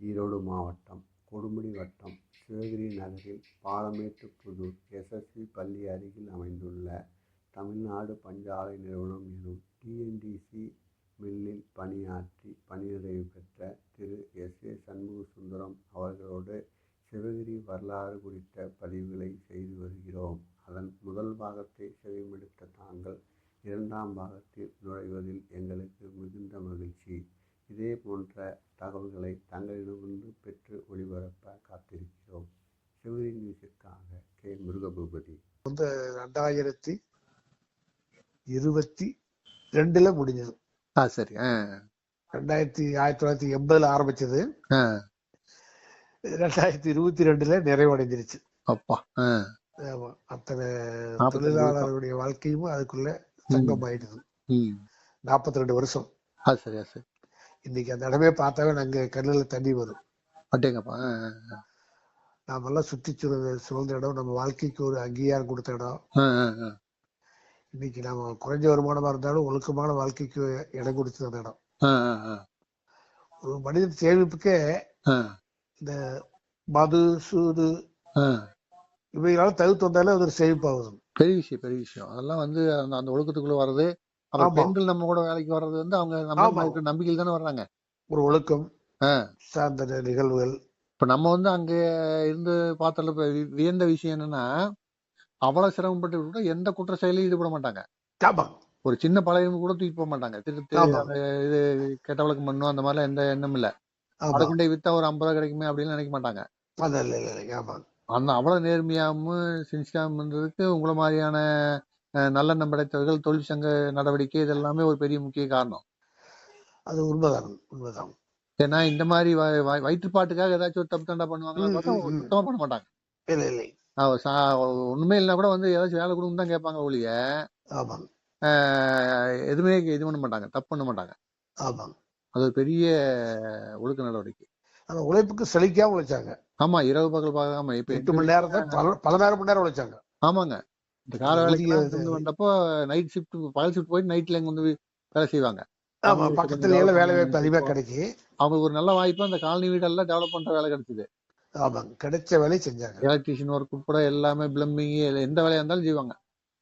ஈரோடு மாவட்டம் கொடுமுடி வட்டம் சிவகிரி நகரில் பாலமேட்டுப்புதூர் எஸ்எஸ்வி பள்ளி அருகில் அமைந்துள்ள தமிழ்நாடு பஞ்சாலை நிறுவனம் எனும் டிஎன்டிசி மில்லில் பணியாற்றி பணிநிறைவு பெற்ற திரு. எஸ். ஏ. சண்முகசுந்தரம் அவர்களோடு சிவகிரி வரலாறு குறித்த பதிவுகளை செய்து வருகிறோம். அதன் முதல் பாகத்தை செவிமடுத்த தாங்கள் இரண்டாம் பாகத்தில் நுழைவதில் எங்களுக்கு மிகுந்த மகிழ்ச்சி. இதே போன்ற தகவல்களை தங்களிடமிருந்து பெற்று ஒளிபரப்ப காத்திருக்கிறோம். சிவகிரி நியூஸிற்காக கே. முருகபூபதி. வந்து ரெண்டாயிரத்தி இருபத்தி ரெண்டுல முடிஞ்சது. ஆ சரி. ரெண்டாயிரத்தி ஆயிரத்தி தொள்ளாயிரத்தி எண்பதுல ஆரம்பிச்சது. ரெண்டாயிரத்தி இருபத்தி ரெண்டுல நிறைவடைஞ்சிருச்சு. அப்பா. ஆ. ஆமா. அத்தனை தொழிலாளர்களுடைய வாழ்க்கையும் அதுக்குள்ள சங்கம் ஆயிடுது நாற்பத்தி ரெண்டு வருஷம். ஆ சரி ஆ சரி. இன்னைக்கு அந்த இடமே பார்த்தாவே நாங்க கண்ணுல தண்ணி வரும். ஆ, நாமெல்லாம் சுத்தி சுழந்த சுழந்த இடம் நம்ம வாழ்க்கைக்கு ஒரு அங்கீகாரம் கொடுத்த இடம். இன்னைக்கு நாம குறைஞ்ச வருமானமா இருந்தாலும் ஒழுக்கமான வாழ்க்கைக்கு இடம் கொடுத்த அந்த இடம். ஒரு மனிதன் சேமிப்புக்கே இந்த மது சூது இவைகளால தவிர்த்து வந்தாலே அது ஒரு சேமிப்பாகுது பெரிய விஷயம் பெரிய விஷயம். அதெல்லாம் வந்து அந்த அந்த ஒழுக்கத்துக்குள்ள வர்றது ஆமா. பெண்கள் நம்ம கூட வேலைக்கு வர்றது வந்து அவங்க நம்ம நம்பிக்கையில் தானே வர்றாங்க. ஒரு ஒழுக்கம். சார்ந்த நிகழ்வுகள். இப்ப நம்ம வந்து அங்க இருந்து வி- வியந்த விஷயம் என்னன்னா அவ்வளவு சிரமப்பட்டு கூட எந்த குற்ற செயலையும் ஈடுபட மாட்டாங்க. ஒரு சின்ன பழையம் கூட தூக்கி போக மாட்டாங்க. அந்த இது கெட்டவளுக்கு மண்ணும் அந்த மாதிரிலாம் எந்த எண்ணமும் இல்ல. அதை கொண்டு வித்தா ஒரு ஐம்பது ரூபா கிடைக்குமே அப்படின்னு நினைக்க மாட்டாங்க. அந்த அவ்வளவு நேர்மையாகவும் சென்சிட்டாமன்றதுக்கு உங்களை மாதிரியான நல்லெண்ணம் படைத்தவர்கள் தொழிற்சங்க நடவடிக்கை இதெல்லாமே ஒரு பெரிய முக்கிய காரணம். அது உண்மைதான் உண்மைதான். ஏன்னா இந்த மாதிரி வயிற்றுப்பாட்டுக்காக ஏதாச்சும் ஒரு தப்பு தண்டா ம். சுத்தமா பண்ண மாட்டாங்க. இல்ல இல்லை. ஒண்ணுமே இல்லைன்னா கூட வந்து ஏதாச்சும் வேலை கொடுங்க தான் கேட்பாங்க ஒழிய எதுவுமே இது பண்ண மாட்டாங்க தப்பு பண்ண மாட்டாங்க. ஆமா அது ஒரு பெரிய ஒழுக்க நடவடிக்கை. அந்த உழைப்புக்கு செழிக்காம உழைச்சாங்க. ஆமா இரவு பகல் பார்க்காம இப்ப எட்டு மணி நேரத்தை பல பதினாறு மணி நேரம் உழைச்சாங்க. ஆமாங்க. இந்த கால வேலைக்கு வந்தப்போ நைட் ஷிஃப்ட் பகல் ஷிஃப்ட் போயிட்டு நைட்ல எங்க வந்து வேலை செய்வாங்க. ஆமா பக்கத்துல எல்லாம் வேலை வாய்ப்பு அதிகமா கிடைக்கி அவங்களுக்கு ஒரு நல்ல வாய்ப்பு அந்த காலனி வீடெல்லாம் டெவலப் பண்ற வேலை கிடைச்சது. ஆமாங்க கிடைச்ச வேலையை செஞ்சாங்க. எலக்ட்ரீஷியன் ஒர்க் உட்பட எல்லாமே பிளம்பிங் எந்த வேலையா இருந்தாலும் செய்வாங்க.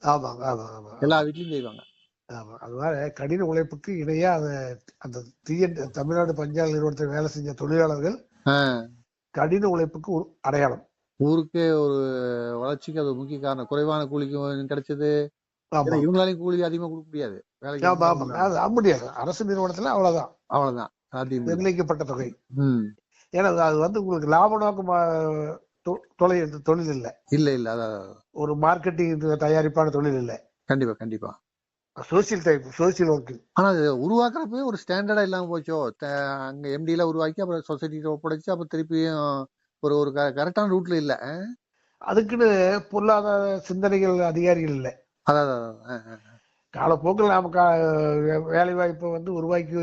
ஆமாங்க ஆமா ஆமா எல்லா வீட்லயும் செய்வாங்க. ஆமா அதனால கடின உழைப்புக்கு இணையா அந்த அந்த தீயன் தமிழ்நாடு பஞ்சாலை நிறுவனத்தில் வேலை செஞ்ச தொழிலாளர்கள் கடின உழைப்புக்கு ஒரு அடையாளம். ஊருக்கே ஒரு வளர்ச்சிக்கு அது முக்கிய காரணம். குறைவான கூலிக்கு கிடைச்சது. இவங்களாலையும் கூலி அதிகமா கொடுக்க முடியாது. வேலைக்கு அரசு நிறுவனத்துல அவ்வளவுதான். அவ்வளவுதான். நிர்ணயிக்கப்பட்ட தொகை. ஏன்னா அது- வந்து உங்களுக்கு லாப நோக்கமா தொழில் தொழில் இல்லை. இல்ல இல்ல. ஒரு மார்க்கெட்டிங் தயாரிப்பான தொழில் இல்லை. கண்டிப்பா கண்டிப்பா. சோசியல் டைப் சோசியல் ஒர்க் ஆனா அது உருவாக்குறப்பவே ஒரு ஸ்டாண்டர்டா இல்லாம போச்சோ? அங்க எம்டில உருவாக்கி அப்புறம் சொசைட்டில ஒப்படைச்சு அப்புறம் திருப்பியும் ஒரு ஒரு கரெக்டான ரூட்ல இல்ல? அதுக்குன்னு பொருளாதார சிந்தனைகள் அதிகாரிகள் இல்லை. அதான். காலப்போக்கில் நாம வேலை வாய்ப்பை வந்து உருவாக்கி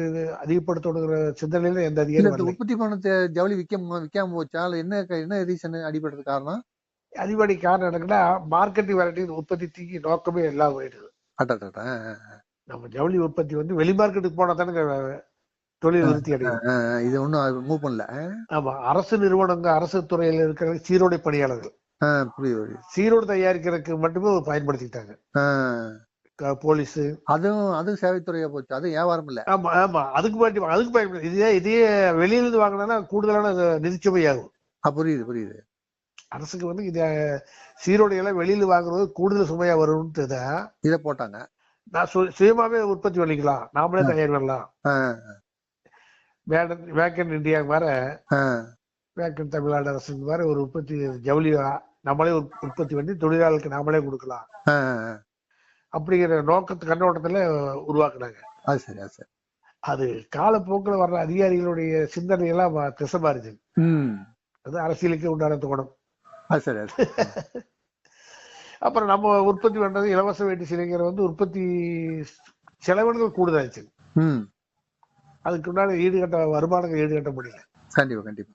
அதிகப்படுத்தணுங்கிற சிந்தனையில எந்த வரல. உற்பத்தி பண்ண ஜவுளி விக்க விக்காம போச்சா? என்ன என்ன ரீசன் அடிபடுறது காரணம்? அதிபடி காரணம் எனக்குன்னா மார்க்கெட்டிங் வெரைட்டி உற்பத்தி நோக்கமே எல்லாம் போயிடுது. நம்ம ஜவுளி உற்பத்தி வந்து வெளி மார்க்கெட்டுக்கு போனா தானே தொழில் நிறுத்தி அடையும் இது ஒண்ணும் மூவ் பண்ணல? ஆமா அரசு நிறுவனங்க அரசு துறையில இருக்கிற சீருடை பணியாளர்கள். புரியுது புரியுது. சீரோடு தயாரிக்கிறதுக்கு மட்டுமே பயன்படுத்திக்கிட்டாங்க. போலீஸ். அதுவும் அதுவும் சேவைத்துறையா போச்சு. அது வியாபாரம் இல்ல. ஆமா ஆமா. அதுக்கு பயன்படு அதுக்கு பயன்படு இதே இதே வெளியில இருந்து வாங்கினா கூடுதலான நிதிச்சுமை ஆகும் புரியுது புரியுது. அரசுக்கு வந்து இத சீரோடை எல்லாம் வெளியில வாங்குறது கூடுதல் சுமையா வரும்னு இத போட்டாங்க. நான் சுயமாவே உற்பத்தி பண்ணிக்கலாம். நாமளே தயார் பண்ணலாம். வேக்கன் இந்தியா மாதிரி வேக்கன் தமிழ்நாடு அரசு மாதிரி ஒரு உற்பத்தி ஜவுளி நம்மளே உற்- உற்பத்தி பண்ணி தொழிலாளருக்கு நாமளே கொடுக்கலாம். அப்படிங்கிற நோக்கத்து கண்ணோட்டத்துல உருவாக்குனாங்க. அது சரி அது சரி. அது காலப்போக்கில் வர்ற அதிகாரிகளுடைய சிந்தனை எல்லாம் திசை மாறுது அது அரசியலுக்கு உண்டான தோணும் அது சரி. அப்புறம் நம்ம உற்பத்தி பண்றது இலவச வேட்டி சிலைங்கிற வந்து உற்பத்தி செலவினங்கள் கூடுதலாச்சு. ம். அதுக்கு உண்டான ஈடுகட்ட வருமானங்கள் ஈடுகட்ட முடியல. கண்டிப்பா கண்டிப்பா.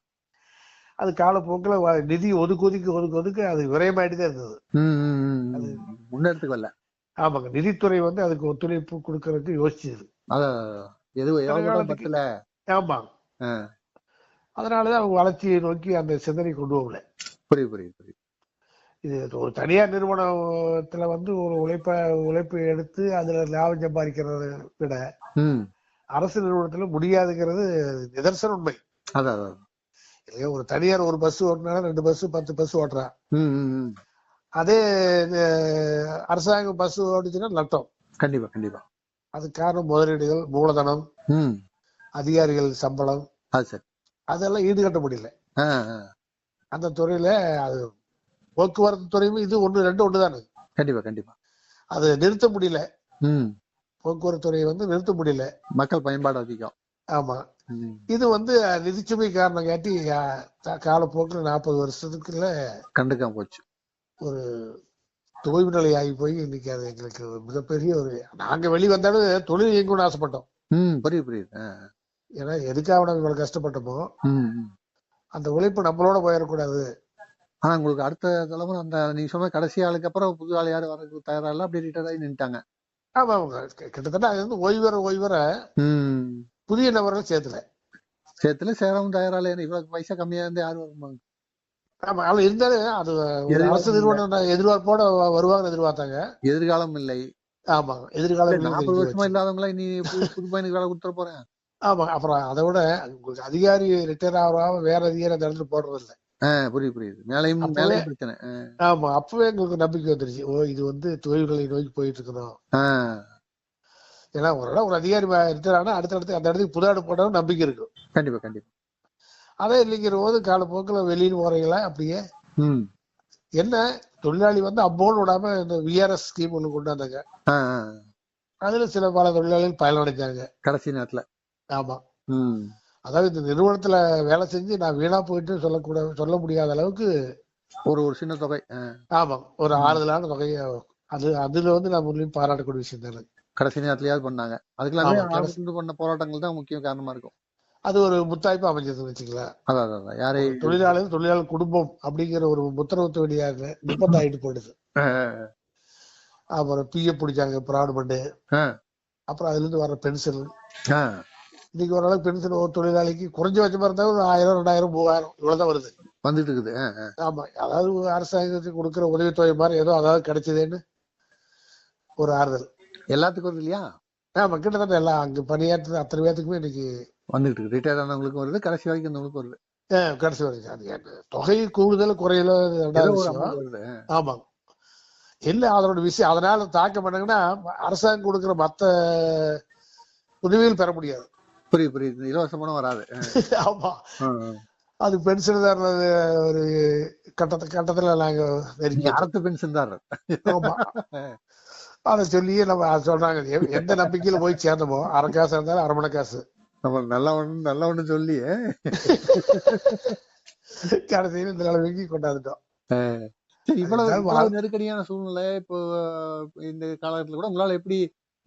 அது காலப்போக்கில் நிதி ஒதுக்கு ஒதுக்கி ஒதுக்கு ஒதுக்கு அது விரயமாயிட்டு தான் இருந்தது. ம். முன்னெடுத்துக்கு வரல. ஆமாங்க. நிதித்துறை வந்து அதுக்கு ஒத்துழைப்பு கொடுக்கறதுக்கு யோசிச்சது. ஆமா. அதனாலதான் அவங்க வளர்ச்சியை நோக்கி அந்த சிந்தனை கொண்டு போகல. புரியுது புரியுது புரியுது. இது ஒரு தனியார் நிறுவனத்துல வந்து ஒரு உழைப்ப உழைப்பை எடுத்து அதுல லாபம் சம்பாதிக்கிறத விட அரசு நிறுவனத்துல முடியாதுங்கிறது நிதர்சன உண்மை. அதான் இல்லையா ஒரு தனியார் ஒரு பஸ் ஓட்டினாலும் ரெண்டு பஸ் பத்து பஸ் ஓட்டுறான். அதே அரசாங்கம் பஸ் ஓடிச்சுன்னா நட்டம். கண்டிப்பா கண்டிப்பா. அதுக்கு காரணம் முதலீடுகள் மூலதனம் ம். அதிகாரிகள் சம்பளம். அது அதெல்லாம் ஈடுகட்ட முடியல. அந்த துறையில அது போக்குவரத்து துறையும் இது ஒண்ணு ரெண்டு ஒண்ணு தானே கண்டிப்பா கண்டிப்பா. அது நிறுத்த முடியல. ம் போக்குவரத்து துறையை வந்து நிறுத்த முடியல. மக்கள் பயன்பாடு அதிகம். ஆமா. இது வந்து நிதிச்சுமை காரணம் காட்டி காலப்போக்கில் நாற்பது வருஷத்துக்குள்ள கண்டுக்காம போச்சு. ஒரு தொய்வு நிலை ஆகி போய் இன்னைக்கு அது எங்களுக்கு மிகப்பெரிய ஒரு நாங்க வெளி வந்தாலும் தொழில் இயங்கணும்னு ஆசைப்பட்டோம். ம் புரியுது புரியுது. ஏன்னா எதுக்காக நம்ம இவ்வளவு கஷ்டப்பட்டோமோ. அந்த உழைப்பு நம்மளோட போயிடக்கூடாது. ஆனா உங்களுக்கு அடுத்த தலைமுறை அந்த நீங்க சொன்ன கடைசி ஆளுக்கு அப்புறம் புது ஆள் யாரும் வரதுக்கு தயாரா இல்ல? அப்படியே ரிட்டையர் ஆகி நின்ட்டாங்க கிட்டத்தட்ட அது வந்து ஓய்வு பெற ஓய்வு ம். புதிய நபர்கள் சேர்த்துல. சேத்துல சேரவும் தயாரா இல்ல இவ்வளவு பைசா கம்மியா இருந்து யாரும் வருவாங்க ஆமா ஆனா இருந்தாலும் அது அரசு நிறுவனம் எதிர்பார்ப்போட வ- வருவாங்கன்னு எதிர்பார்த்தாங்க. எதிர்காலம் இல்லை. ஆமா எதிர்காலம் நாற்பது வருஷமா இல்லாதவங்களா இனி புது பையனுக்கு வேலை கொடுத்துட போறேன்? ஆமா அப்புறம் அதை விட உங்களுக்கு அதிகாரி ரிட்டையர் ஆகாம வேற அதிகாரி அந்த இடத்துல போடுறது இல்ல. புரியுது புரியுது. மேலையும் மேலையும் பிரச்சனை. ஆமா அப்பவே எங்களுக்கு நம்பிக்கை வந்துருச்சு. ஓ இது வந்து தொழில்களை நோக்கி போயிட்டு இருக்கணும் ஏன்னா ஒரு இடம் ஒரு அதிகாரி ரிட்டையர் ஆனா அடுத்தடுத்து அந்த இடத்துக்கு புது ஆடு போடவும் நம்பிக்கை இருக்கும். கண்டிப்பா கண்டிப்பா. அதே இல்லைங்கிற போது காலப்போக்கில் வெளியில் போறீங்களா அப்படியே? என்ன தொழிலாளி வந்து அம்மோன்னு விடாம இந்த விஆர்எஸ் ஸ்கீம் ஒண்ணு கொண்டு வந்தாங்க. அதுல சில பல தொழிலாளிகள் பயனடைஞ்சாங்க. கடைசி நேரத்துல. ஆமா. அதாவது இந்த நிறுவனத்துல வேலை செஞ்சு நான் வீணா போயிட்டு சொல்லக்கூடாது சொல்ல முடியாத அளவுக்கு ஒரு ஒரு சின்ன தொகை. ஆமா ஒரு ஆறுதலான தொகையை அது அதுல வந்து நான் முன்னையும் பாராட்டக்கூடிய விஷயம் தானே. கடைசி நேரத்துலயாவது பண்ணாங்க. அதுக்கெல்லாமே பண்ண போராட்டங்கள் தான் முக்கிய காரணமா இருக்கும். அது ஒரு முத்தாய்ப்பு அமைஞ்சதுன்னு வச்சுக்கலாம். அதான் அதான், யாரை தொழிலாளர் தொழிலாளர் குடும்பம் அப்படிங்கிற ஒரு முத்திரவுத்து வழியாக நிபந்தாயிட்டு போயிடுது. ஆ, அப்புறம் பிஎஃப் பிடிச்சாங்க ப்ராட்மெண்ட் ஆ, அப்புறம் அதுல இருந்து வர ஆ. இன்னைக்கு ஓரளவுக்கு பென்ஷன் ஒரு தொழிலாளிக்கு குறைஞ்சபட்சமா இருந்தா ஒரு ஆயிரம் ரெண்டாயிரம் மூவாயிரம் இவ்வளவுதான் வருது. வந்துட்டு இருக்குது. ஆமா. அதாவது அரசாங்கத்துக்கு கொடுக்குற உதவித்தொகை மாதிரி ஏதோ அதாவது கிடைச்சதுன்னு ஒரு ஆறுதல். எல்லாத்துக்கும் வருது இல்லையா? ஆமா கிட்டத்தட்ட எல்லாம் அங்க பணியாற்ற அத்தனை பேத்துக்குமே இன்னைக்கு வந்துட்டு ரிட்டையர் ஆனவங்களுக்கும் வருது கடைசி வரைக்கும் இருந்தவங்களுக்கும் வருது. கடைசி வரைக்கும். அது தொகை கூடுதல் குறையல ஆமா. இல்ல அதோட விஷயம் அதனால தாக்கம் பண்ணாங்கன்னா அரசாங்கம் கொடுக்குற மத்த உதவிகள் பெற முடியாது. புரியுது புரியுது. இலவச பணம் வராது. ஆமா. அது பென்ஷன் தர்றது ஒரு கட்டத்த கட்டத்துல நாங்க அரசு பென்ஷன் தான் ஆமா. அதை சொல்லியே நம்ம சொல்றாங்க. எந்த நம்பிக்கையில போய் சேர்ந்தோமோ அரை காசு இருந்தாலும் அரை மணி காசு. நம்ம நல்ல ஒண்ணு நல்ல ஒண்ணு சொல்லி ஆ. கடைசியில் இந்த நிலைமைக்கு கொண்டாந்துட்டோம். இவ்வளவு நெருக்கடியான சூழ்நிலை. இப்போ இந்த காலகட்டத்துல கூட உங்களால எப்படி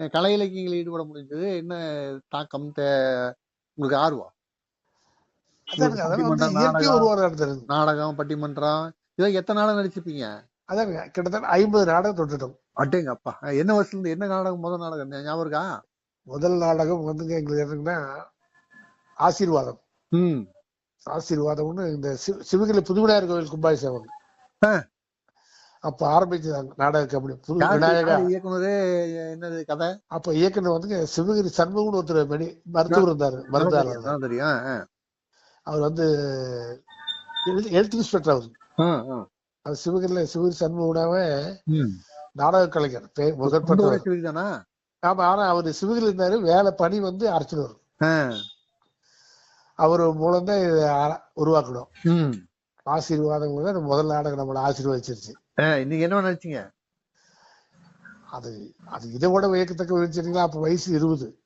கலை இலக்கியங்களில் ஈடுபட முடிஞ்சது. என்ன தாக்கம் தே- உங்களுக்கு ஆர்வம்? நாடகம். நாடகம் பட்டிமன்றம் இதெல்லாம் எத்தனை நாளா நடிச்சிருப்பீங்க? அதானுங்க கிட்டத்தட்ட ஐம்பது நாடகம் தொட்டுட்டோம். அட்டேங்க அப்பா என்ன வருஷத்துல இருந்து என்ன நாடகம் முதல் நாடகம்? ஞாபகம் இருக்கா? முதல் நாடகம் வந்துங்க எங்களுக்கு என்னன்னா ஆசீர்வாதம். ம். ஆசீர்வாதம்னு இந்த சிவ- சிவகிரி புதுவிநாயகர் கோவில் கும்பாபிஷேகம். அப்ப ஆரம்பிச்சதாங்க நாடக கம்பெனி புது விநாயகா. இயக்குனரு என்னது கதை? அப்ப இயக்குனர் வந்துங்க சிவகிரி சண்முகம்னு ஒருத்தர் மெடி மருத்துவர் இருந்தாரு மருந்தாளர் தெரியும் அவர். வந்து ஹெல்த் இன்ஸ்பெக்டர் அவர். அது சிவகிரில சிவகிரி சண்முகனாவே. நாடக கலைஞர் பேர் முதற்பட்டவர்? ஆமா ஆனா அவர் சிவகிரி இருந்தாரு வேலை பணி வந்து அர்ச்சனர் ஆ. அவர் மூலம் தான் உருவாக்கணும். கூட அந்த முதல் நாடகம் நம்மளை ஆசீர்வதிச்சிருச்சு. இன்னைக்கு என்ன நினைச்சீங்க அது அது இதை விட வியக்கத்தக்க வச்சிருந்தீங்கன்னா அப்ப வயசு இருபது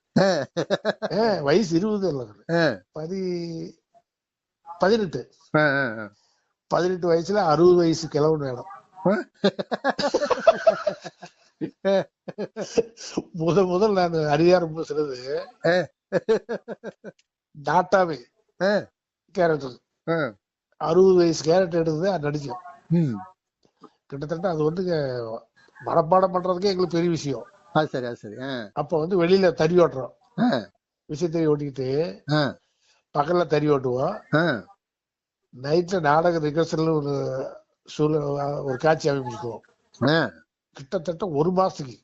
வயசு இருபது இல்ல. பதி பதினெட்டு. பதினெட்டு வயசுல அறுபது வயசு கிழவு நேரம் முதல் முதல் நான் அதிகாரம் பேசுறது. டாட்டாவே. கேரக்டர். அறுபது வயசு கேரக்டர் எடுத்து நடிச்சோம் ம். கிட்டத்தட்ட அது வந்து மனப்பாடம் பண்றதுக்கே எங்களுக்கு பெரிய விஷயம் அது சரி அது சரி. அப்ப வந்து வெளியில தறி ஓட்டுறோம் ஆ. விஷயத்தை ஓட்டிக்கிட்டு. பகல்ல தறி ஓட்டுவோம் நைட்ல நாடக ரிகர்சல் ஒரு சூழல் ஒரு காட்சி அமைப்பிக்குவோம் ஆ. கிட்டத்தட்ட ஒரு மாசத்துக்கு.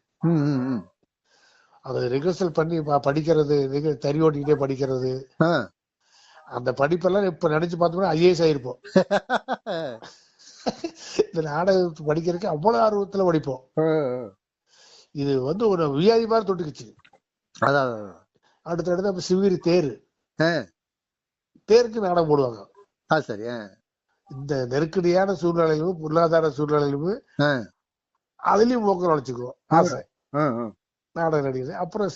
அது ரிகர்சல் பண்ணி படிக்கிறது தறி ஓட்டிக்கிட்டே படிக்கிறது. அந்த படிப்பெல்லாம் இப்ப நினைச்சு பார்த்தோம்னா ஐஏஎஸ் ஆயிருப்போம் இந்த நாடகத்தை படிக்கிறதுக்கு அவ்வளவு ஆர்வத்துல படிப்போம். இது வந்து ஒரு வியாதி மாதிரி தொட்டுக்குச்சு. அதான். அடுத்தடுத்து அப்ப சிவகிரி தேர். தேருக்கு நாடகம் போடுவாங்க. சரி இந்த நெருக்கடியான சூழ்நிலையிலும் பொருளாதார சூழ்நிலையிலும் அதுலயும் போக்க நுழைச்சுக்குவோம் ஆசை. ஆ, ஆ. நாடக நடிகர். அப்புறம்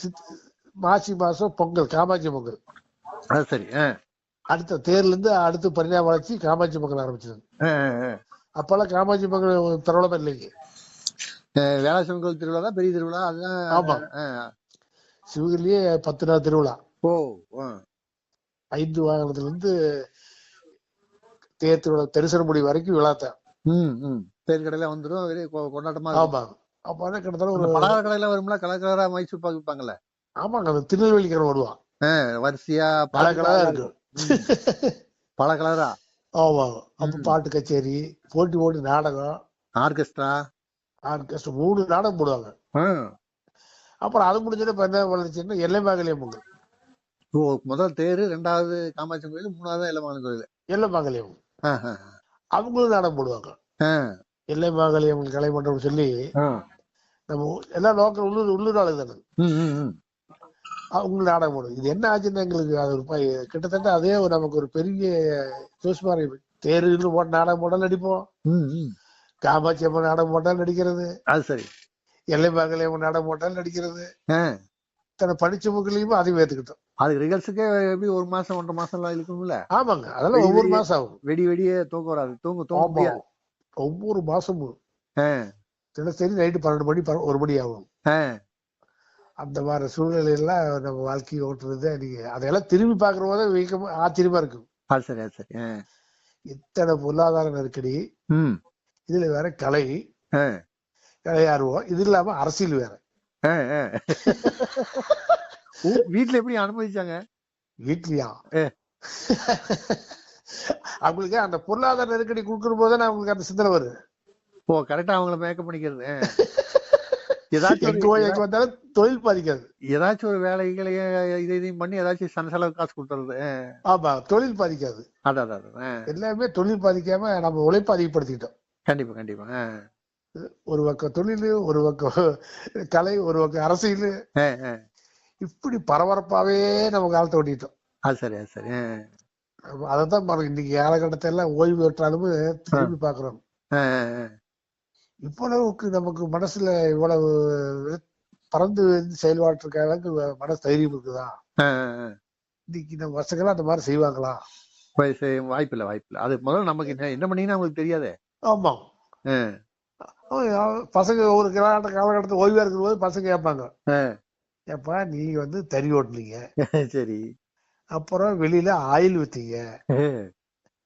மாசி மாசம் பொங்கல் காமாட்சி பொங்கல். சரி அடுத்த தேர்ல இருந்து அடுத்து பரிணாம வளர்ச்சி காமாட்சி பொங்கல் ஆரம்பிச்சது. அப்பெல்லாம் காமாட்சி பொங்கல் பிரபலம் இல்லைங்க. ஆ, வேளாசம் கோயில் திருவிழா தான் பெரிய திருவிழா அதுதான் ஆமா. ஆ, சிவகிரிலேயே பத்து நாள் திருவிழா. ஓ ஐந்து வாகனத்துல இருந்து தேர் திருவிழா தரிசனமுடி வரைக்கும் விழாத்தான் ம் ம். பேர் கடையில வந்துடும் கொண்டாட்டமா ஆமா. அப்ப வந்து கிட்டத்தட்ட ஒரு பலகார கடையில வரும்ல கலர் கலரா மைசூர் பாக்கு விற்பாங்கல்ல ஆமாங்க அந்த திருநெல்வேலிக்காரன் வருவான் வரிசையா பல கலரா இருக்கும். பல கலரா? ஆமா. அப்ப. பாட்டு கச்சேரி போட்டி போட்டி நாடகம். ஆர்கெஸ்ட்ரா? ஆர்கெஸ்ட்ரா மூணு நாடகம் போடுவாங்க. அப்புறம் அது முடிஞ்சது இப்ப என்ன வளர்ச்சின்னா எல்லை மாங்கல்யம் ஓ முதல் தேரு ரெண்டாவது காமாட்சி கோயில் மூணாவது இளமான கோயில். எல்லை மாங்கல்யம் அவங்களும் நாடகம் போடுவாங்க. எல்லை மாங்கல்யம் கலை மண்டபம் சொல்லி. நம்ம எல்லாம் லோக்கல் உள்ளூர் உள்ளூர் ஆளு தானே. ம், ம், ம். அவங்க நாடகம் போடும் இது என்ன ஆச்சுன்னா எங்களுக்கு அது ஒரு கிட்டத்தட்ட அதே ஒரு நமக்கு ஒரு பெரிய ஜோஸ்மாரி தேருன்னு போட்டு நாடகம் போட்டாலும் நடிப்போம். காமாட்சி அம்மன் நாடகம் போட்டாலும் நடிக்கிறது. அது சரி. எல்லை மாங்கல்யம் நாடகம் போட்டாலும் நடிக்கிறது. தன்னை படிச்ச புக்கிலையும் அதையும் ஏத்துக்கிட்டோம். அதுக்கு ரிகர்ஸுக்கே எப்படி ஒரு மாசம் ஒன்றரை மாசம் எல்லாம் இருக்கும்ல? ஆமாங்க. அதெல்லாம் ஒவ்வொரு மாசம் ஆகும். வெடி வெடியே தூக்கம் வராது. தூங்க தூங்க ஒவ்வொரு மாசமும். தினசரி நைட்டு பன்னெண்டு மணி ஒரு மணி ஆகும். அந்த மாதிரி சூழ்நிலையெல்லாம் நம்ம வாழ்க்கையை ஓட்டுறது நீங்க அதையெல்லாம் திரும்பி பார்க்குற போது வீக்கமா ஆச்சரியமா இருக்கும் சரி சரி. இத்தனை பொருளாதார நெருக்கடி ம். இதுல வேற கலை ஆ. கலை ஆர்வம் இது இல்லாம அரசியல் வேற வீட்ல எப்படி அனுமதிச்சாங்க வீட்லயா. அவங்களுக்கு அந்த பொருளாதார நெருக்கடி கொடுக்கிற போது அவங்களுக்கு அந்த சிந்தனை வரும் ஓ கரெக்டா அவங்கள மேக்கப் பண்ணிக்கிறது. ஏதாச்சும் எங்க வந்தாலும் தொழில் பாதிக்காது ஏதாச்சும் ஒரு வேலைகளையும் இதை இதையும் பண்ணி ஏதாச்சும் சன செலவு காசு கொடுத்துறது. ஆமா தொழில் பாதிக்காது அதான் அதான், அதான். எல்லாமே தொழில் பாதிக்காம நம்ம உழைப்பு அதிகப்படுத்திக்கிட்டோம் கண்டிப்பா கண்டிப்பா. ஒரு பக்கம் தொழில் ஒரு பக்கம் கலை ஒரு பக்கம் அரசியல். இப்படி பரபரப்பாவே நம்ம காலத்தை ஓட்டிட்டோம் அது சரி அது சரி ஆ. அதைத்தான் பாருங்க இன்னைக்கு காலகட்டத்தை எல்லாம் ஓய்வு பெற்றாலும் திரும்பி பாக்குறோம். இவ்வளவுக்கு நமக்கு மனசுல இவ்வளவு பறந்து செயல்பாட்டு அளவுக்கு மனசு தைரியம் இருக்குதா. இன்னைக்கு நம்ம வருஷங்களா அந்த மாதிரி செய்வாங்களா? போய் செய்- வாய்ப்பில்லை வாய்ப்பில்லை அது முதல்ல நமக்கு என்ன என்ன பண்ணீங்கன்னா உங்களுக்கு தெரியாதே. ஆமா. பசங்க ஒரு கால காலகட்டத்தில் ஓய்வா இருக்கிற போது பசங்க கேட்பாங்க. ஏப்பா நீங்க வந்து தறி ஓட்டுனீங்க. சரி. அப்புறம் வெளியில ஆயில் வித்தீங்க.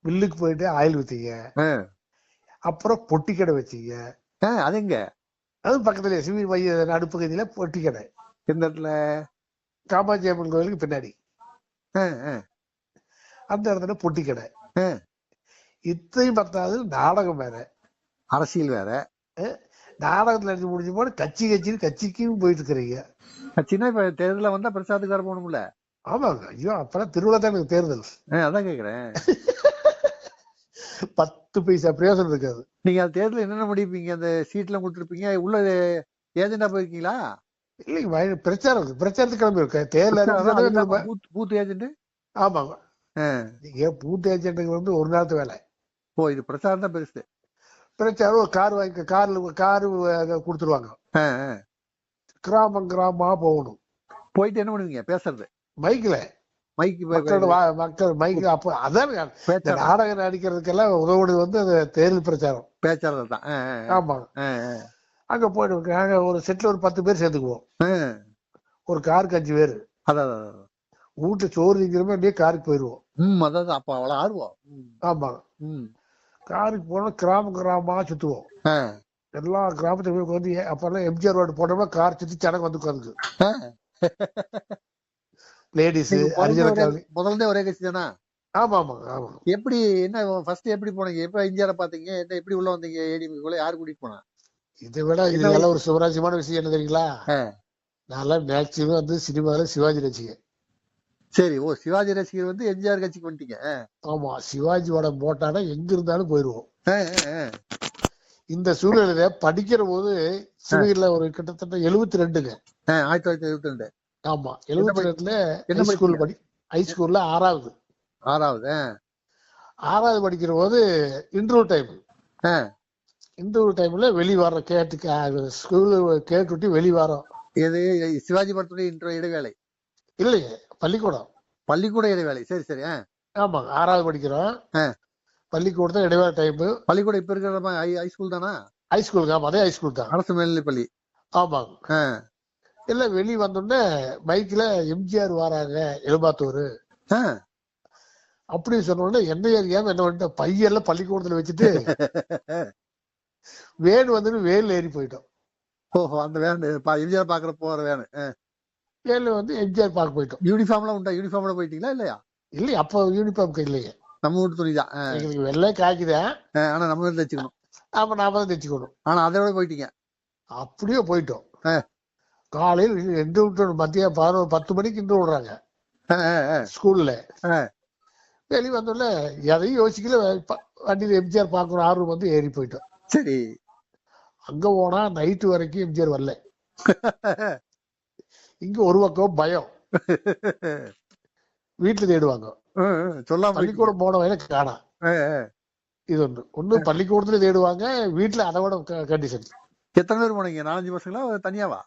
மில்லுக்கு போயிட்டு ஆயில் வித்தீங்க. அப்புறம் பொட்டி கடை வச்சீங்க. அது எங்க? அதுவும் பக்கத்துல சிவி மைய நடுப்பகுதியில பொட்டி கடை. எந்த இடத்துல? காமாட்சி அம்மன் கோயிலுக்கு பின்னாடி. அந்த இடத்துல பொட்டி கடை. இத்தையும் பத்தாது நாடகம் வேற. அரசியல் வேற. நாடகத்துல நடிச்சு முடிஞ்ச போது கட்சி கட்சின்னு கட்சிக்கும் போயிட்டு இருக்கிறீங்க. சின்ன இப்ப தேர்தல வந்தா பிரசாத்துக்கு வர போகணும்ல? ஆமாங்க. ஐயோ அப்பதான் திருவிழா தான் எனக்கு தேர்தல் அதான் கேக்குறேன். பத்து பைசா பிரயோசனம் இருக்காது நீங்க அந்த தேர்தல் என்னென்ன முடிப்பீங்க அந்த சீட்லாம் கொடுத்துருப்பீங்க? உள்ள ஏஜெண்டா போயிருக்கீங்களா? இல்லைங்க பிரச்சாரம் இருக்கு. பிரச்சாரத்துக்கு கிளம்பி இருக்கேன். தேர்தல் பூத் ஏஜென்ட் ஆமாங்க. நீங்க பூத் ஏஜென்ட்டுக்கு வந்து ஒரு நேரத்து வேலை? ஓ இது பிரச்சாரம் தான் பெருசு. பிரச்சாரம் ஒரு கார் வாங்கி கார்ல காரு கொடுத்துருவாங்க. கிராமம் கிராமமா போகணும். போயிட்டு என்ன பண்ணுவீங்க? பேசுறது. மைக்ல மைக்கு மக்கள் மைக் அப்ப அதான் நாடகம் நடிக்கிறதுக்கெல்லாம் உதவுனது வந்து அந்த தேர்தல் பிரச்சாரம் பேச்சாளர் தான். ஆமா. அங்க போயிட்டு நாங்க ஒரு செட்ல ஒரு பத்து பேர் சேர்ந்துக்குவோம் ஆ. ஒரு காருக்கு அஞ்சு பேர் அதான். வீட்டுல சோறு திங்கிறமே அப்படியே காருக்கு போயிருவோம் ம் அதான் அதான். அப்ப அவ்வளவு ஆர்வம் ஆமா ம். காருக்கு போனா கிராம கிராமமா சுத்துவோம் ஆ. எல்லா கிராமத்துக்கு வந்து அப்பெல்லாம் எம்ஜிஆர் ரோடு போனோம்னா கார் சுத்தி சடங்கு வந்து உட்காந்து ஆ. லேடிஸ் முதல்ல ஒரே கட்சி தானா? ஆமா ஆமா ஆமா எப்படி என்ன ஃபர்ஸ்ட் எப்படி போனீங்க? எப்ப எம்ஜிஆர் பாத்தீங்க? என்ன எப்படி உள்ள வந்தீங்க? ஏடிஎம்குள்ள யார் கூட்டிட்டு போனா? இதை விட என்ன இது நல்ல வயசு ஒரு சுவராஜ்யமான விஷயம் என்ன தெரியுங்களா. நான் மேக்சிமம் வந்து சினிமால சிவாஜி ரசிகன் சரி ஓ சிவாஜி ரசிகர் வந்து எம்ஜிஆர் கட்சிக்கு வந்துட்டீங்க. ஆமா சிவாஜி படம் போட்டானா எங்க இருந்தாலும் போயிருவோம். இந்த சூழ்நிலையில படிக்கிற போது சிவகிரில ஒரு கிட்டத்தட்ட எழுபத்தி ரெண்டுங்க. ஆயிரத்தி தொள்ளாயிரத்தி எழுபத்தி ரெண்டு. ஆமா எழுபத்தி ரெண்டுல என்ன ஸ்கூல்? படி ஹை ஸ்கூல்ல ஆறாவது. ஆறாவது ஆறாவது படிக்கிற போது இன்டர்வியூ டைம் ஆ, இன்டர்வியூ டைம்ல வெளி வர கேட்டு ஸ்கூல் கேட்டுவிட்டு வரோம் இது சிவாஜி படத்துடைய இன்ட்ரோ இடைவேளை. இல்லைங்க பள்ளிக்கூடம். பள்ளிக்கூட இடைவேளை சரி சரி. ஆமா ஆறாவது படிக்கிறோம். ஆ. பள்ளிக்கூடத்துல இடைவேளை டைம் பள்ளிக்கூடம் இப்ப இருக்கிற ஹை ஸ்கூல் தானா? ஹை ஸ்கூலுக்கு ஆமா அதே ஹை ஸ்கூல் தான். அரசு மேல்நிலைப் பள்ளி. ஆமாங்க ஆ, இல்ல வெளி வந்தோடனே மைக்ல எம்ஜிஆர் வராங்க எலும்பாத்தூர் ஆ. அப்படி சொன்ன உடனே என்ன ஏறியாம என்ன பண்ணிட்டேன் பையெல்லாம் பள்ளிக்கூடத்துல வச்சுட்டு வேன் வந்துட்டு வேன்ல ஏறி போயிட்டோம். ஓஹோ அந்த வேன் எம்ஜிஆர் பாக்குற போற வேன் வேன்ல வந்து எம்ஜிஆர் பார்க்க போயிட்டோம். யூனிஃபார்ம்லாம் உண்டா? யூனிஃபார்ம்ல போயிட்டீங்களா இல்லையா? இல்லையா அப்ப யூனிஃபார்ம் இல்லைங்க நம்ம வீட்டு துணி தான் எங்களுக்கு வெள்ளை காய்க்குதான் ஆனா நம்ம தான் தைச்சுக்கணும் ஆமா நாம தான் தைச்சுக்கணும். ஆனா அதை விட போயிட்டீங்க. அப்படியே போயிட்டோம். காலையில் ரெண்டு விட்டு மத்தியம் பதினோரு பத்து மணிக்கு இன்று விடுறாங்க. ஸ்கூல்ல. வெளியே வந்தோடனே எதையும் யோசிக்கல. வண்டியில எம்ஜிஆர் பார்க்கணும் ஆர்வம் வந்து ஏறி போயிட்டோம். சரி. அங்க போனா நைட்டு வரைக்கும் எம்ஜிஆர் வரல. இங்க ஒரு பக்கம் பயம். வீட்டுல தேடுவாங்க. சொல்லாம. பள்ளிக்கூடம் போன வயல காணா. இது ஒண்ணு. ஒண்ணு பள்ளிக்கூடத்துல தேடுவாங்க வீட்டுல அதை விட கண்டிஷன் எத்தனை பேர் போனீங்க? நாலஞ்சு பசங்களா தனியாவா?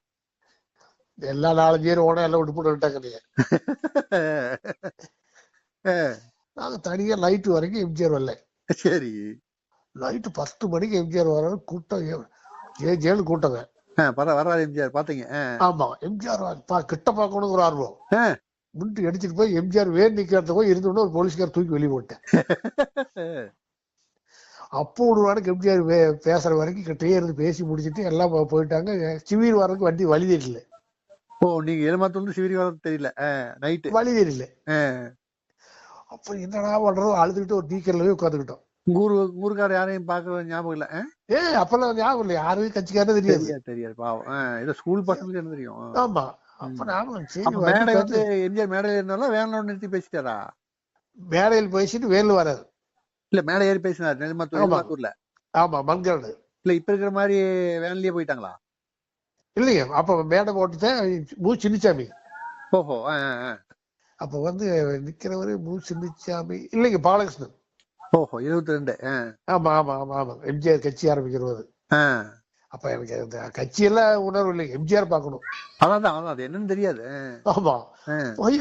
எல்லா நாலஞ்சு பேர் ஓட எல்லாம் விட்டு போட்டு விட்டாங்க நீங்க ஆ, நாங்க தனியா நைட்டு வரைக்கும் எம்ஜிஆர் வரல. சரி. நைட்டு பத்து மணிக்கு எம்ஜிஆர் வர கூட்டம் ஏ- ஏ ஜேனு கூட்டங்க பரவ வர்றாரு எம்ஜிஆர் பாத்தீங்க. ஆமா எம்ஜிஆர் பா- கிட்ட பார்க்கணுங்கிற ஒரு ஆர்வம். முன்ட்டு அடிச்சிட்டு போய் எம்ஜிஆர் வேர் நிக்கிறத போய் இருந்தோடனே ஒரு போலீஸ்கார் தூக்கி வெளியே போட்டேன் அப்போ ஒரு வாரம் எம்ஜிஆர் பேசுற வரைக்கும் கிட்டே இருந்து பேசி முடிச்சிட்டு எல்லாம் போயிட்டாங்க. சிவீர் வரதுக்கு வண்டி வழி தெரியல. ஓ நீங்க ஏமாத்தோண்டு சிவரி வர தெரியல. நைட்டு வழி தெரியல. அப்ப என்னடா பண்றோம் அழுதுகிட்டு ஒரு டீக்கர்ல போய் உட்காந்துக்கிட்டோம் ஊரு ஊருக்கார யாரையும் பாக்குற ஞாபகம் இல்ல? ஏ அப்பெல்லாம் ஞாபகம் இல்லை. யாரும் கட்சிக்காரனே தெரியாது. தெரியாது பாவம். ஏதோ ஸ்கூல் பசங்களுக்கு என்ன தெரியும். ஆமா. அப்ப ஞாபகம் மேடை வந்து எம்ஜிஆர் மேடையில இருந்தாலும் வேனோட நிறுத்தி பேசிட்டாரா? மேடையில் பேசிட்டு வேலு வராது இல்ல மேடை ஏறி பேசினார். நெல்மாத்தூர் ஆமா. மண்கரடு இல்ல இப்ப இருக்கிற மாதிரி வேன்லயே போயிட்டாங்களா? இல்லைங்க அப்ப மேடை போட்டுதான் மு சின்னிச்சாமி. ஓஹோ. அப்ப வந்து நிக்கிறவரு மு சின்னிச்சாமி இல்லைங்க பாலகிருஷ்ணன். ஓஹோ இருபத்தி ரெண்டு ஆமா ஆமா ஆமா ஆமா. எம்ஜிஆர் கட்சி ஆரம்பிக்கிறது அப்ப எனக்கு அந்த கட்சி எல்லாம் உணர்வு இல்லை எம்ஜிஆர் பார்க்கணும். அதான் தான், அதான் அது என்னன்னு தெரியாது ஆமா.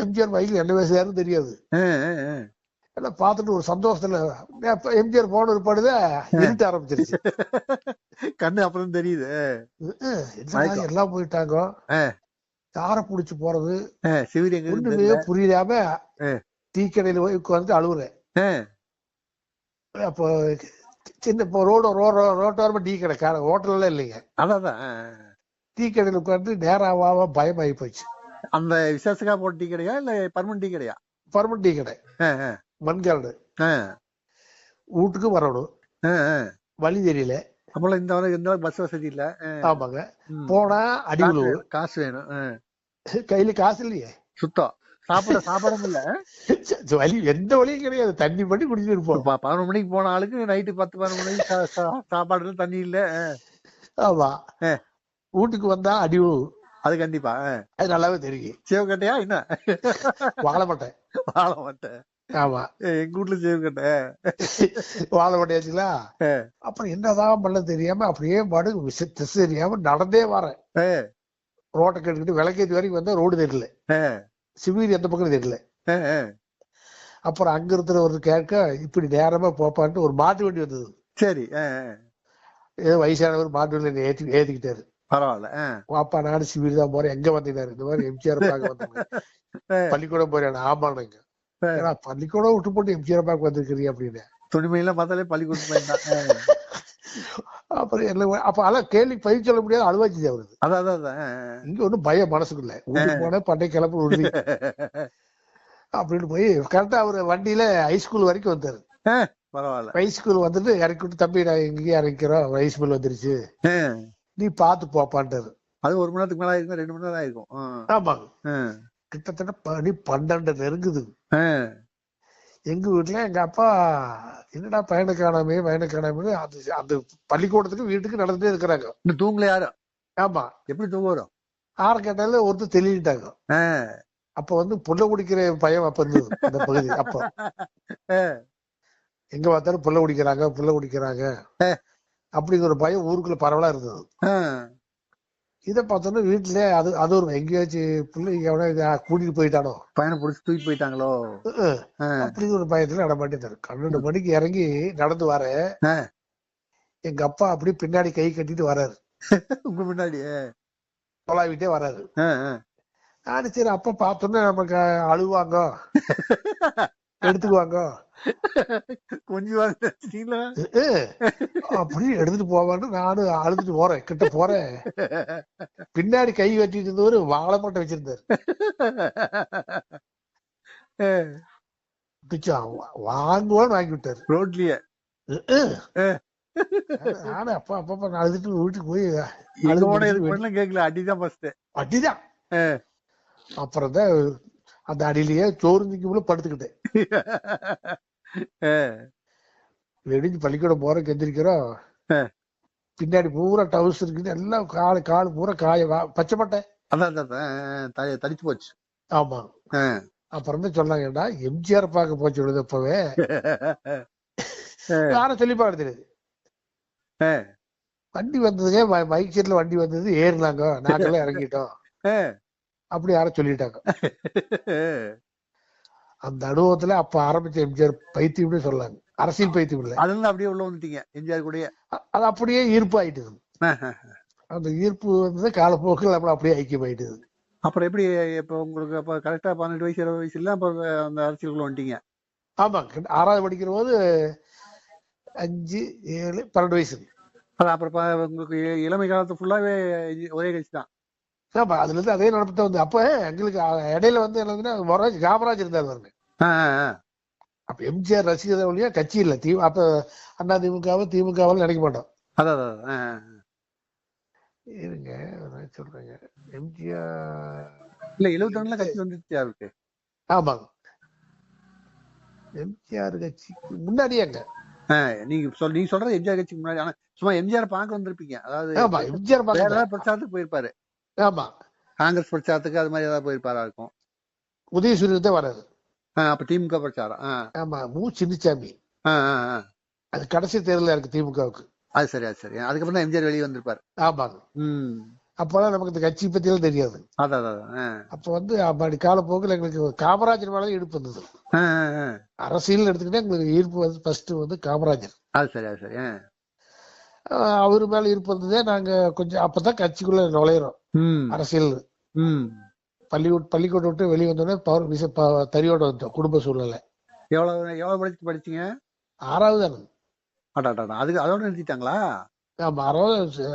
எம்ஜிஆர் பைக்ல என்ன பேசுறாருன்னு தெரியாது. எல்லாம் பார்த்துட்டு ஒரு சந்தோஷத்துல எம்ஜிஆர் போன ஒருபாடுதான் இருட்ட ஆரம்பிச்சிருச்சு. கண்ணு அப்புறம் தெரியுது. எல்லாம் போயிட்டாங்க. யார புடிச்சு போறது? ஒண்ணுமே புரியாம. டீ கடையில போய் உட்கார்ந்து அழுகுறேன் ஆ, அப்போ சின்ன இப்போ ரோடு ரோடு ரோட்டோரமா டீ கடை கடை ஹோட்டல் எல்லாம் இல்லைங்க அதான். டீ கடையில உட்கார்ந்து நேராவாம பயமாயி போச்சு. அந்த விசேஷக்கா போட்ட டீ கடையா இல்ல பர்மனன்ட் டீ கடையா? பர்மனன்ட் டீ கடை. மண்காடு வீட்டுக்கு வரணும். வழி தெரியல. அப்பெல்லாம் இந்த வரை இந்த பஸ் வசதி இல்ல? ஆமாங்க. போனா அடி காசு வேணும், காசு வேணும். ஆ. கையில காசு இல்லையே. சுத்தம். சாப்பிட சாப்பாடும் இல்ல. வழி எந்த வழியும் கிடையாது. தண்ணி பண்ணி குடிச்சிட்டு இருப்போம். பதினொரு மணிக்கு போன ஆளுக்கு நைட்டு பத்து பதினொரு மணிக்கு சாப்பாடு தண்ணி இல்ல. ஆமா. வீட்டுக்கு வந்தா அடி அது கண்டிப்பா. அது நல்லாவே தெரியும். சேவக்கட்டையா என்ன? வாழ மாட்டேன் வாழ மாட்டேன் ஆமா. எங்க வீட்டுல சேவக்கட்டை வாழ மாட்டேச்சுங்களா ஆ. அப்புறம் என்னதான் பண்ண தெரியாம அப்படியே பாடு திசை தெரியாம நடந்தே வரேன். ரோட்டை கேட்டுக்கிட்டு விளக்கேத்தி வரைக்கும் வந்தா ரோடு தெரியல. ஆ, சிவீரி எந்த பக்கம் தெரியல. அப்புறம் அங்க இருக்கிறவர் கேட்க இப்படி நேரமா போப்பான்ட்டு ஒரு மாட்டு வண்டி வந்தது. சரி. ஏதோ வயசானவர் மாட்டு வண்டி ஏத்தி ஏத்திக்கிட்டாரு. பரவாயில்ல. வாப்பா நாடு சிவீரி தான் போறேன். எங்க வந்தீங்கன்னாரு இந்த மாதிரி எம்ஜிஆர் பார்க்க வந்தாங்க. பள்ளிக்கூடம் போறேன். ஆமாங்க. ஏன்னா பள்ளிக்கூடம் விட்டு போட்டு எம்ஜிஆர் பார்க்க வந்திருக்கிறீங்க அப்படின்னு. துணிமையெல்லாம் பார்த்தாலே பள்ளிக்கூடம் போயிருந்தான் அப்புறம் எல்லாம் அப்ப அதெல்லாம் கேள்வி பயிர் சொல்ல முடியாது அழுவாச்சு அவருக்கு அதான் அதான் அதான். இங்க ஒண்ணும் பயம் மனசுக்குள்ள. வீட்டுக்கு போனா பண்டை கிளப்பு உறுதி அப்படின்னு போய் கரெக்டா அவர் வண்டியில ஹைஸ்கூல் வரைக்கும் வந்தாரு. பரவாயில்ல. ஹைஸ்கூல் வந்துட்டு இறக்கி விட்டு தம்பி நான் இங்கேயே இறக்கிறோம். ஹைஸ்கூல் வந்துருச்சு. நீ பார்த்து போப்பான்ட்டாரு அது ஒரு மணி நேரத்துக்கு மேல ஆயிருக்கும்? ரெண்டு மணி நேரம் ஆயிருக்கும். ஆமாங்க. கிட்டத்தட்ட பனி பன்னெண்டு நெருங்குது. எங்க வீட்டுல எங்க அப்பா என்னடா பையனை காணாமே பையனை காணாமே அது அந்த பள்ளிக்கூடத்துக்கு வீட்டுக்கு நடந்துட்டே இருக்கிறாங்க. இன்னும் தூங்கல யாரும் ஆமா. எப்படி தூங்க வரும்? ஆற கேட்டால ஒருத்தர் தெளிவிட்டாங்க அப்ப வந்து புள்ள குடிக்கிற பயம் அப்ப இருந்தது அந்த பகுதி அப்ப. எங்க பார்த்தாலும் புள்ள குடிக்கிறாங்க புள்ள குடிக்கிறாங்க. அப்படிங்கிற ஒரு பயம் ஊருக்குள்ள பரவலா இருந்தது. இதை பார்த்தோன்னா வீட்டுல அது அது ஒரு எங்கேயாச்சும் பிள்ளைங்க எவனா கூட்டிட்டு போயிட்டானோ? பையனை புடிச்சு தூக்கி போயிட்டாங்களோ? அப்படிங்கிற ஒரு பயத்துல நடமாட்டேன் பன்னெண்டு மணிக்கு இறங்கி நடந்து வரேன். ஆ. எங்க அப்பா அப்படியே பின்னாடி கை கட்டிட்டு வராரு. உங்க முன்னாடி ஆ, தொலாவிட்டே வராரு. நானும் சரி அப்பா பார்த்தோன்னே நமக்கு அழுவாங்க. எடுத்துக்குவாங்க. கொஞ்சம் நினைச்சிட்டீங்களா? அஹ், அப்படின்னு எடுத்துட்டு போவான்னு நானும் அழுதுட்டு போறேன். கிட்ட போறேன். பின்னாடி கை கட்டிட்டு இருந்தவரு வாழைப்பட்டை வச்சிருந்தாரு. ஆ, பிச்சா வாங்குவான்னு வாங்கி விட்டாரு. ரோட்லயே. நானும் அப்பா அப்பா நான் அழுதுட்டு வீட்டுக்கு போய் முடிச்சுட்டு எதுக்கு கேட்கல அடிதான் ஃபர்ஸ்ட் அடிதான். அப்புறம் தான் அந்த அடியிலேயே சோறு நிற்கும் படுத்துக்கிட்டேன். வெடிஞ்சு பள்ளிக்கூடம் போற எந்திரிக்கிறோம்? ஆ. பின்னாடி பூரா டவுஸ் இருக்குது. எல்லாம் காலு காலு பூரா காய பச்சை மட்டை அதான் தடிச்சு போச்சு. ஆமா. அப்புறம் சொன்னாங்கடா எம்ஜிஆர் பார்க்க போச்சு விடுது அப்பவே சொல்லி பார்க்க ஆ. வண்டி வந்ததுங்க மைக் செட்ல வண்டி வந்தது ஏறினாங்க. நாங்கெல்லாம் இறங்கிட்டோம். அப்படி யாரும் சொல்லிட்டாங்க. அந்த அனுபவத்துல அப்ப ஆரம்பிச்ச எம்ஜிஆர் பைத்தியம்னு சொல்லாங்க. அரசியல் பைத்தியம் இல்ல. அதுல அப்படியே உள்ள வந்துட்டீங்க எம்ஜிஆர் கூடயே? அ- அது அப்படியே ஈர்ப்பு ஆயிட்டுது அந்த ஈர்ப்பு வந்து காலப்போக்கில் நம்மள அப்படியே ஐக்கியமாயிட்டுது அப்புறம் எப்படி இப்ப உங்களுக்கு அப்ப கரெக்டா பன்னெண்டு வயசு இருபது வயசு இல்ல அப்ப அந்த அரசியலுக்குள்ள வந்துட்டீங்க? ஆமா கிட்ட- ஆறாவது படிக்கிற போது அஞ்சு ஏழு பன்னெண்டு வயசு. அது அப்புறம் உங்களுக்கு இளமை காலத்து ஃபுல்லாவே ஒரே கட்சி தான் ஆமா அதுல இருந்து அதே நடப்பு வந்து அப்ப எங்களுக்கு இடையில வந்து என்னதுன்னா மொராஜ் காமராஜ் இருந்தார் பாருங்க. அப்ப எம்ஜிஆர் ரசிகர் வழியா கட்சி இல்ல தி அப்ப அண்ணா திமுகவை திமுகவில் நினைக்க மாட்டோம். இருங்க சொல்றேங்க. எம்ஜிஆர் இல்ல எழுபத்தொன்னுல கட்சி வந்துருச்சு அவருக்கு ஆமாங்க. எம்ஜிஆர் கட்சிக்கு முன்னாடியேங்க நீங்க சொல் நீங்க சொல்றது எம்ஜிஆர் கட்சிக்கு முன்னாடி ஆனா சும்மா எம்ஜிஆர் பார்க்க வந்திருப்பீங்க. அதாவது ஆமா எம்ஜிஆர் பிரச்சாரத்துக்கு போயிருப்பாரு. ஆமா. காங்கிரஸ் பிரச்சாரத்துக்கு அது மாதிரி ஏதாவது போயிருப்பாரா இருக்கும்? உதயசூரியன் தான் வராது அப்ப திமுக பிரச்சாரம். ஆமா மு. சின்னசாமி. அது கடைசி தேர்தலா இருக்கு திமுகவுக்கு. அது சரி அது சரி. அதுக்கப்புறம் தான் எம்ஜிஆர் வெளியே வந்திருப்பாரு. ஆமாங்க ம். அப்பெல்லாம் நமக்கு இந்த கட்சி பத்தி எல்லாம் தெரியாது. அதான். அப்ப வந்து அப்படி காலப்போக்கில் எங்களுக்கு காமராஜர் மேல ஈர்ப்பு இருந்தது. அரசியல் எடுத்துக்கிட்டா எங்களுக்கு ஈர்ப்பு வந்து ஃபர்ஸ்ட் வந்து காமராஜர். அது சரி அது சரி. அவர் மேல ஈர்ப்பு இருந்ததே நாங்க கொஞ்சம் அப்பதான் கட்சிக்குள்ள நுழையிறோம். அரசியல். பள்ளிக்கூட பள்ளிக்கூடம் விட்டு வெளியே வந்தோடனே பவர் விச தறியோட வந்தோம் குடும்ப சூழ்நிலை. எவ்வளவு எவ்வளவு படிச்சு படிச்சீங்க? ஆறாவது அடாடா அதுக்கு அதோட நிறுத்திட்டாங்களா? ஆமா ஆறாவது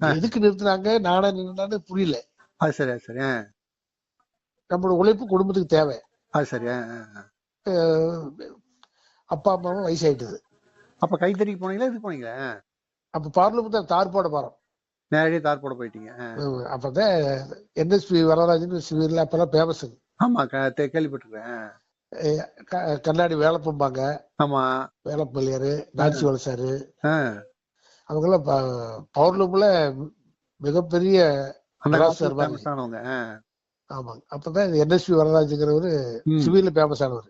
எதுக்கு நிறுத்துனாங்க நானே நின்றான்னு புரியல. அது சரி அது சரி. நம்மளோட உழைப்பு குடும்பத்துக்கு தேவை. அது சரி அப்பா அம்மாவும் வயசாயிட்டுது. அப்ப கைத்தறிக்கு போனீங்களா இதுக்கு போனீங்களா. அப்ப பார்லிமெண்ட் தார் போட போறோம் நேரடியா தார் போட போயிட்டீங்க அப்பதான் என்எஸ்பி வரராஜன் சிவிர்ல அப்பெல்லாம் ஃபேமஸ் ஆமா கேள்விப்பட்டிருக்கேன். கண்ணாடி வேலப்பம்பாங்க ஆமா வேலப்பள்ளியாரு நாச்சி வளசாரு ஆ. அவங்கெல்லாம் பவர்லூம்ல மிகப்பெரிய. ஆமாங்க அப்பதான் என்எஸ்பி வரராஜுங்கிறவரு ம். சிவிர்ல ஃபேமஸ் ஆனவர்.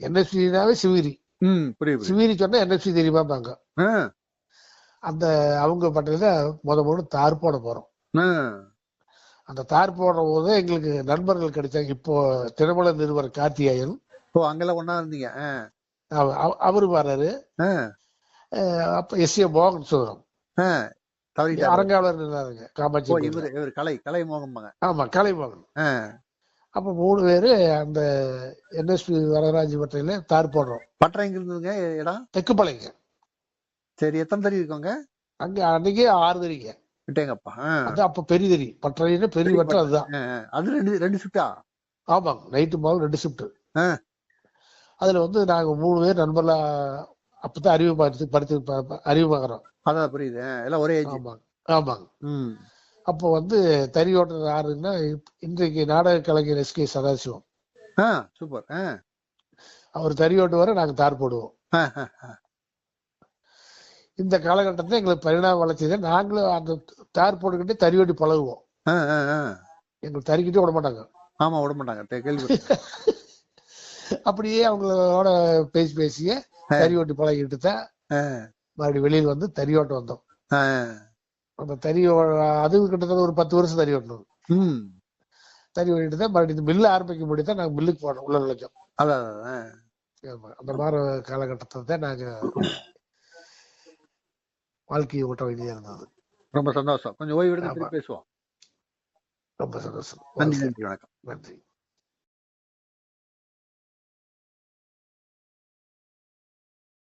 என்எஸ்பினாவே சிவிரி. சிவிரி சொன்னா என்எஸ்பி தெரியுமாப்பாங்க ஆ. அந்த அவங்க பட்டதுல முத முத தார் போட போறோம். அந்த தார் போடுற போது எங்களுக்கு நண்பர்கள் கிடைச்சாங்க இப்போ தினமல நிறுவனர் கார்த்திகேயன். ஓ அங்கெல்லாம் ஒண்ணா இருந்தீங்க. அவரு வர்றாரு அப்ப எஸ். ஏ. மோகன் சுந்தரம் அரங்காவலர் இருந்தாருங்க காமாட்சி. இவர் இவர் கலை கலை மோகம்பாங்க ஆமா கலைமோகன் ஆ. அப்ப மூணு பேரு அந்த என்எஸ்பி வரராஜ் பட்டையில தார் போடுறோம். பட்டறை எங்க இருந்ததுங்க இடம் தெக்குப்பாளையங்க. சரி எத்தனை தறி இருக்குங்க அங்க? அன்னைக்கே ஆறு தறிங்க. விட்டேங்கப்பா. அது அப்ப பெரிய தறி. பட்டறைன்னு பெரிய வட்டம் அதுதான். அது ரெண்டு ரெண்டு ஷிஃப்டா ஆமாங்க. நைட்டு முதல் ரெண்டு ஷிஃப்ட். அதுல வந்து நாங்க மூணு பேர் நண்பர்களா அப்பதான் அறிவு பார்த்து படுத்து ப- அறிமுகறோம் அதான் புரியுது. எல்லாம் ஒரே ஆமாங்க. ஆமாங்க. அப்போ வந்து தறி ஓட்டுறது யாருன்னா இன்றைக்கு நாடக கலைஞர் எஸ் கே சதாசிவம். சூப்பர். அவர் தறி ஓட்டுவார நாங்க தார் போடுவோம். இந்த காலகட்டத்துல எங்களுக்கு பரிணாம வளர்ச்சி நாங்களும் அந்த தார் போட்டுக்கிட்டு தறி ஓட்டி பழகுவோம். எங்களுக்கு தறிக்கிட்டே விட மாட்டாங்க. ஆமா விட மாட்டாங்க. கேள்விப்பட்டேன். அப்படியே அவங்களோட பேசி பேசியே தறி ஓட்டி பழகிட்டு தான் மறுபடியும் வெளியில் வந்து தறி ஓட்ட வந்தோம். அந்த தறி அது கிட்டத்தட்ட ஒரு பத்து வருஷம் தறி ஓட்டணும் ம். தறி ஓட்டிட்டு தான் மறுபடியும் இந்த மில்லு ஆரம்பிக்க முடியும் தான் நாங்க மில்லுக்கு போனோம் உள்ள. ஆமா. அந்த மாதிரி காலகட்டத்தை தான் நாங்க வாழ்க்கையை ஓட்ட வேண்டியதா இருந்தது. ரொம்ப சந்தோஷம். கொஞ்சம் ஓய்வு எடுத்து பேசுவோம். ரொம்ப சந்தோஷம். நன்றி நன்றி வணக்கம். நன்றி.